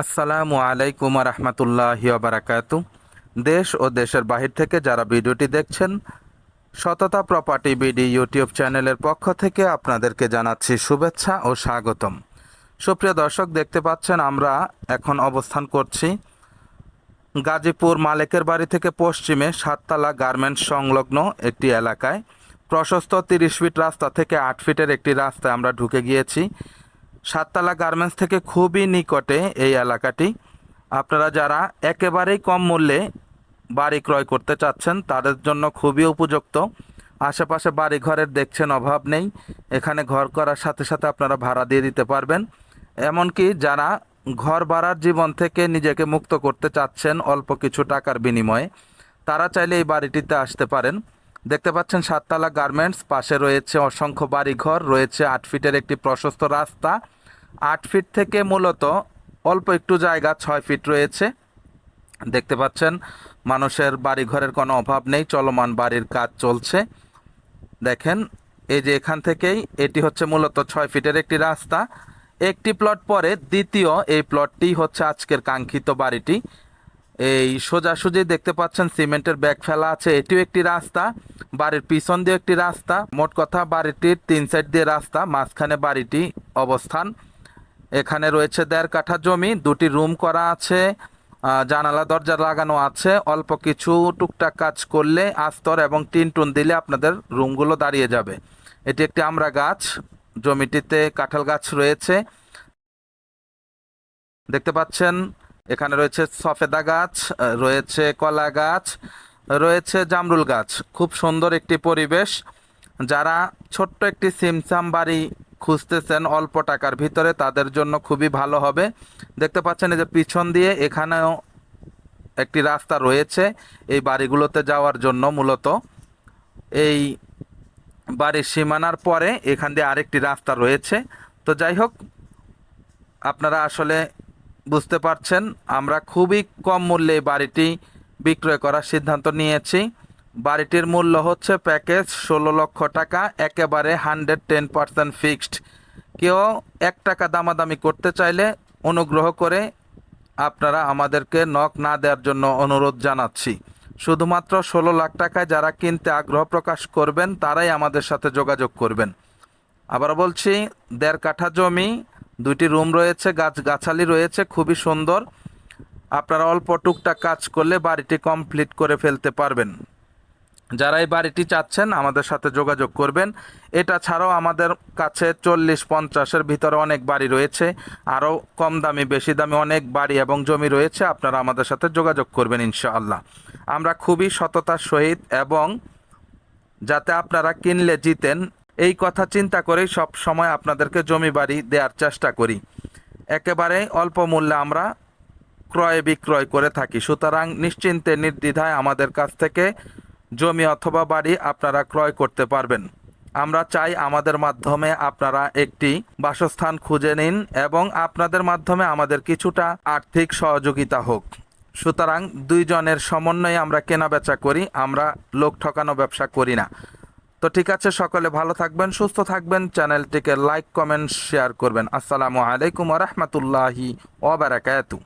আসসালামু আলাইকুম রহমতুল্লাহ বারাকাতু। দেশ ও দেশের বাহির থেকে যারা ভিডিওটি দেখছেন, সততা প্রপার্টি বিডি ইউটিউব চ্যানেলের পক্ষ থেকে আপনাদেরকে জানাচ্ছি শুভেচ্ছা ও স্বাগতম। সুপ্রিয় দর্শক, দেখতে পাচ্ছেন আমরা এখন অবস্থান করছি গাজীপুর মালেকের বাড়ি থেকে পশ্চিমে সাততলা গার্মেন্টস সংলগ্ন একটি এলাকায়। প্রশস্ত তিরিশ ফিট রাস্তা থেকে আট ফিটের একটি রাস্তায় আমরা ঢুকে গিয়েছি। সাততলা গার্মেন্টস থেকে খুবই নিকটে এই এলাকাটি। আপনারা যারা একেবারেই কম মূল্যে বাড়ি ক্রয় করতে চাচ্ছেন, তাদের জন্য খুবই উপযুক্ত। আশেপাশে বাড়ি ঘরের দেখছেন অভাব নেই। এখানে ঘর করার সাথে সাথে আপনারা ভাড়া দিয়ে দিতে পারবেন। এমনকি যারা ঘর ভাড়ার জীবন থেকে নিজেকে মুক্ত করতে চাচ্ছেন অল্প কিছু টাকার বিনিময়ে, তারা চাইলে এই বাড়িটিতে আসতে পারেন। দেখতে পাচ্ছেন সাততলা গার্মেন্টস পাশে রয়েছে অসংখ্য বাড়িঘর, রয়েছে আট ফিটের একটি প্রশস্ত রাস্তা। আট ফিট থেকে মূলত অল্প একটু জায়গা ছয় ফিট রয়েছে। দেখতে পাচ্ছেন, মানুষের বাড়িঘরের কোনো অভাব নেই, চলমান বাড়ির কাজ চলছে। দেখেন, এই যে এখান থেকেই এটি হচ্ছে মূলত ছয় ফিটের একটি রাস্তা। একটি প্লট পরে দ্বিতীয় এই প্লটটি হচ্ছে আজকের কাঙ্ক্ষিত বাড়িটি। এই সোজাসুজি দেখতে পাচ্ছেন, সিমেন্টের ব্যাগ ফেলা আছে, এটিও একটি রাস্তা। বাড়ির পিছন দিয়ে একটি রাস্তা। মোট কথা, বাড়িটির তিন সাইড দিয়ে রাস্তা, মাঝখানে বাড়িটি অবস্থান। এখানে রয়েছে দেড় কাঠা জমি, দুটি রুম করা আছে জানালা, দরজা লাগানো আছে, অল্প কিছু টুকটাক কাজ করলে আস্তর এবং টিন টুন দিলে আপনাদের রুমগুলো দাঁড়িয়ে যাবে। এটি একটি আমরা গাছ, জমিটিতে কাঁঠাল গাছ রয়েছে। দেখতে পাচ্ছেন, এখানে রয়েছে সফেদা গাছ, রয়েছে কলা গাছ, রয়েছে জামরুল গাছ। খুব সুন্দর একটি পরিবেশ। যারা ছোট্ট একটি সিমসাম বাড়ি খুঁজতেছেন অল্প টাকার ভিতরে, তাদের জন্য খুবই ভালো হবে। দেখতে পাচ্ছেন এই যে পিছন দিয়ে এখানেও একটি রাস্তা রয়েছে এই বাড়িগুলোতে যাওয়ার জন্য মূলত। এই বাড়ির সীমানার পরে এখান দিয়ে আরেকটি রাস্তা রয়েছে। তো যাই হোক, আপনারা আসলে বুঝতে পারছেন, আমরা খুবই কম মূল্যে বাড়িটি বিক্রয় করার সিদ্ধান্ত নিয়েছি। বাড়িটির মূল্য হচ্ছে প্যাকেজ ষোলো লক্ষ টাকা, একেবারে হান্ড্রেড টেন পার্সেন্ট ফিক্সড। কেউ এক টাকা দামাদামি করতে চাইলে অনুগ্রহ করে আপনারা আমাদেরকে নক না দেওয়ার জন্য অনুরোধ জানাচ্ছি। শুধুমাত্র ষোলো লাখ টাকায় যারা কিনতে আগ্রহ প্রকাশ করবেন, তারাই আমাদের সাথে যোগাযোগ করবেন। আবার বলছি, দেড় কাঠা জমি, দুইটি রুম রয়েছে গাছ গাছালি রয়েছে, খুবই সুন্দর। আপনারা অল্প টুকটাক কাজ করলে বাড়িটি কমপ্লিট করে ফেলতে পারবেন। যারা এই বাড়িটি চাচ্ছেন, আমাদের সাথে যোগাযোগ করবেন। এটা ছাড়াও আমাদের কাছে চল্লিশ পঞ্চাশের ভিতরে অনেক বাড়ি রয়েছে। আরও কম দামি, বেশি দামি অনেক বাড়ি এবং জমি রয়েছে। আপনারা আমাদের সাথে যোগাযোগ করবেন ইনশাআল্লাহ। আমরা খুবই সততার সহিত এবং যাতে আপনারা কিনলে জিতেন, এই কথা চিন্তা করেই সব সময় আপনাদেরকে জমি বাড়ি দেওয়ার চেষ্টা করি। একেবারে অল্প মূল্যে আমরা ক্রয় বিক্রয় করে থাকি। সুতরাং নিশ্চিন্তে, নির্দ্বিধায় আমাদের কাছ থেকে জমি অথবা বাড়ি আপনারা ক্রয় করতে পারবেন। আমরা চাই আমাদের মাধ্যমে আপনারা একটি বাসস্থান খুঁজে নিন এবং আপনাদের মাধ্যমে আমাদের কিছুটা আর্থিক সহযোগিতা হোক। সুতরাং দুইজনের সমন্বয়ে আমরা কেনাবেচা করি, আমরা লোক ঠকানো ব্যবসা করি না। তো ঠিক আছে, সকলে ভালো থাকবেন, সুস্থ থাকবেন, চ্যানেলটিকে লাইক, কমেন্ট, শেয়ার করবেন। আসসালামু আলাইকুম রহমতুল্লাহি ওবরাকাতু